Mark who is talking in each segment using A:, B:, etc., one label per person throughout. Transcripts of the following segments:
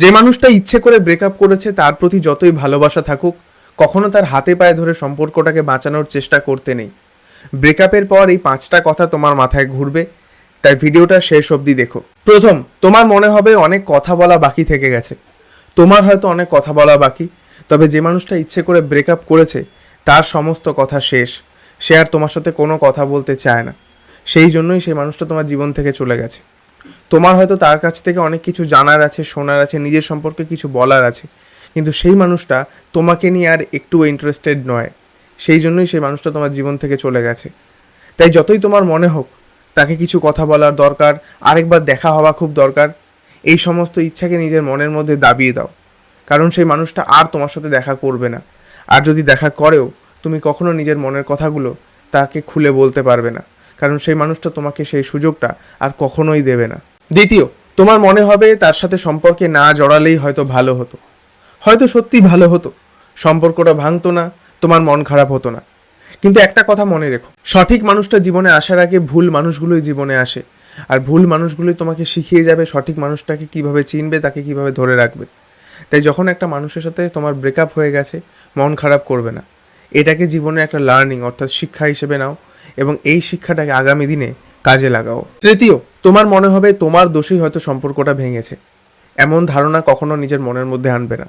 A: যে মানুষটা ইচ্ছে করে ব্রেকআপ করেছে, তার প্রতি যতই ভালোবাসা থাকুক, কখনো তার হাতে পায়ে ধরে সম্পর্কটাকে বাঁচানোর চেষ্টা করতে নেই। ব্রেকআপের পর এই পাঁচটা কথা তোমার মাথায় ঘুরবে, তাই ভিডিওটা শেষ অবধি দেখো। প্রথম, তোমার মনে হবে অনেক কথা বলা বাকি থেকে গেছে। তোমার হয়তো অনেক কথা বলা বাকি, তবে যে মানুষটা ইচ্ছে করে ব্রেকআপ করেছে, তার সমস্ত কথা শেষ। সে আর তোমার সাথে কোনো কথা বলতে চায় না। সেই জন্যই সেই মানুষটা তোমার জীবন থেকে চলে গেছে। তোমার হয়তো তার কাছ থেকে অনেক কিছু জানার আছে, শোনার আছে, নিজের সম্পর্কে কিছু বলার আছে। কিন্তু সেই মানুষটা তোমাকে নিয়ে আর একটু ইন্টারেস্টেড নয়। সেই জন্যই সেই মানুষটা তোমার জীবন থেকে চলে গেছে। তাই যতই তোমার মনে হোক, তাকে কিছু কথা বলার দরকার, আরেকবার দেখা হওয়া খুব দরকার। এই সমস্ত ইচ্ছাকে নিজের মনের মধ্যে দাবিয়ে দাও। কারণ সেই মানুষটা আর তোমার সাথে দেখা করবে না। আর যদি দেখা করেও, তুমি কখনো নিজের মনের কথাগুলো তাকে খুলে বলতে পারবে না। কারণ সেই মানুষটা তোমাকে সেই সুযোগটা আর কখনোই দেবে না। দ্বিতীয়, তোমার মনে হবে তার সাথে সম্পর্কে না জড়ালেই হয়তো ভালো হতো। হয়তো সত্যি ভালো হতো। সম্পর্কটা ভাঙতো না, তোমার মন খারাপ হতো না। কিন্তু একটা কথা মনে রেখো, সঠিক মানুষটা জীবনে আসার আগে ভুল মানুষগুলোই জীবনে আসে। আর ভুল মানুষগুলোই তোমাকে শিখিয়ে যাবে সঠিক মানুষটাকে কীভাবে চিনবে, তাকে কীভাবে ধরে রাখবে। তাই যখন একটা মানুষের সাথে তোমার ব্রেকআপ হয়ে গেছে, মন খারাপ করবে না। এটাকে জীবনে একটা লার্নিং অর্থাৎ শিক্ষা হিসেবে নাও। এবং এই শিক্ষাটাকে আগামী দিনে কাজে লাগাও। তৃতীয়, তোমার মনে হবে তোমার দোষেই হয়তো সম্পর্কটা ভেঙেছে। এমন ধারণা কখনো নিজের মনের মধ্যে আনবে না।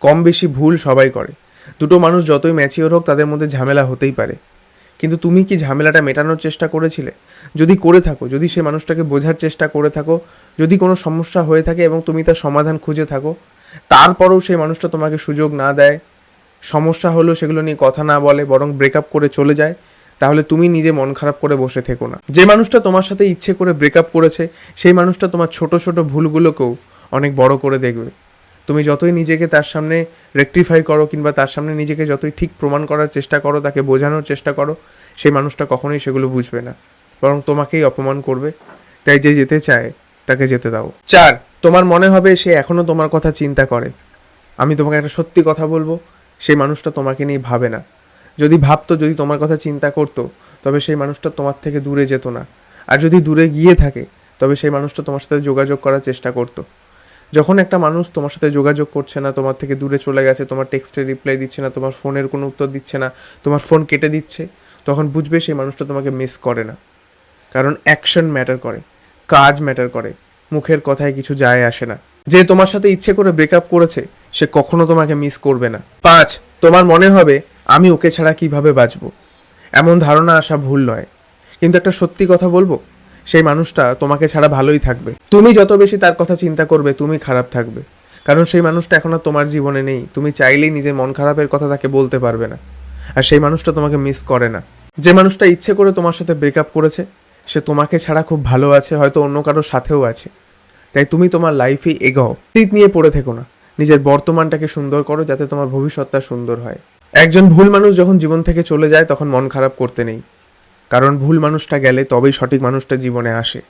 A: কম বেশি ভুল সবাই করে। দুটো মানুষ যতই ম্যাচিওর হোক তাদের মধ্যে ঝামেলা হতেই পারে। কিন্তু তুমি কি ঝামেলাটা মেটানোর চেষ্টা করেছিলে? যদি করে থাকো, যদি সে মানুষটাকে বোঝার চেষ্টা করে থাকো, যদি কোনো সমস্যা হয়ে থাকে এবং তুমি তার সমাধান খুঁজে থাকো, তারপরেও সেই মানুষটা তোমাকে সুযোগ না দেয়। সমস্যা হলো সেগুলো নিয়ে কথা না বলে, বরং ব্রেকআপ করে চলে যায়। তাহলে তুমি নিজে মন খারাপ করে বসে থেকো না। যে মানুষটা তোমার সাথে ইচ্ছে করে ব্রেকআপ করেছে, সেই মানুষটা তোমার ছোট ছোট ভুলগুলোকেও অনেক বড় করে দেখবে। তুমি যতই নিজেকে তার সামনে রেকটিফাই করো কিংবা তার সামনে নিজেকে যতই ঠিক প্রমাণ করার চেষ্টা করো, তাকে বোঝানোর চেষ্টা করো, সেই মানুষটা কখনোই সেগুলো বুঝবে না। বরং তোমাকেই অপমান করবে। তাই যে যেতে চায়, তাকে যেতে দাও। চার, তোমার মনে হবে সে এখনও তোমার কথা চিন্তা করে। আমি তোমাকে একটা সত্যি কথা বলব, সেই মানুষটা তোমাকে নিয়ে ভাবে না। যদি ভাবতো, যদি তোমার কথা চিন্তা করতো, তবে সেই মানুষটা তোমার থেকে দূরে যেত না। আর যদি দূরে গিয়ে থাকে, তবে সেই মানুষটা তোমার সাথে যোগাযোগ করার চেষ্টা করতো। যখন একটা মানুষ তোমার সাথে যোগাযোগ করছে না, তোমার থেকে দূরে চলে গেছে, তোমার টেক্সটে রিপ্লাই দিচ্ছে না, তোমার ফোনের কোনো উত্তর দিচ্ছে না, তোমার ফোন কেটে দিচ্ছে, তখন বুঝবে সেই মানুষটা তোমাকে মিস করে না। কারণ অ্যাকশন ম্যাটার করে, কাজ ম্যাটার করে, মুখের কথায় কিছু যায় আসে না। যে তোমার সাথে ইচ্ছে করে ব্রেকআপ করেছে, সে কখনো তোমাকে মিস করবে না। পাঁচ, তোমার মনে হবে আমি ওকে ছাড়া কীভাবে বাঁচবো? এমন ধারণা আসা ভুল নয়। কিন্তু একটা সত্যি কথা বলব? সেই মানুষটা তোমাকে ছাড়া ভালোই থাকবে। তুমি যত বেশি তার কথা চিন্তা করবে, তুমি খারাপ থাকবে। কারণ সেই মানুষটা এখন আর তোমার জীবনে নেই। তুমি চাইলেই নিজের মন খারাপের কথা তাকে বলতে পারবে না। আর সেই মানুষটা তোমাকে মিস করে না। যে মানুষটা ইচ্ছে করে তোমার সাথে ব্রেকআপ করেছে, সে তোমাকে ছাড়া খুব ভালো আছে, হয়তো অন্য কারোর সাথেও আছে। তাই তুমি তোমার লাইফে এগাও। শীত নিয়ে পড়ে থেকো না। নিজের বর্তমানটাকে সুন্দর করো, যাতে তোমার ভবিষ্যৎটা সুন্দর হয়। একজন ভুল মানুষ যখন জীবন থেকে চলে যায়, তখন মন খারাপ করতে নেই। কারণ ভুল মানুষটা গেলে তবেই সঠিক মানুষটা জীবনে আসে।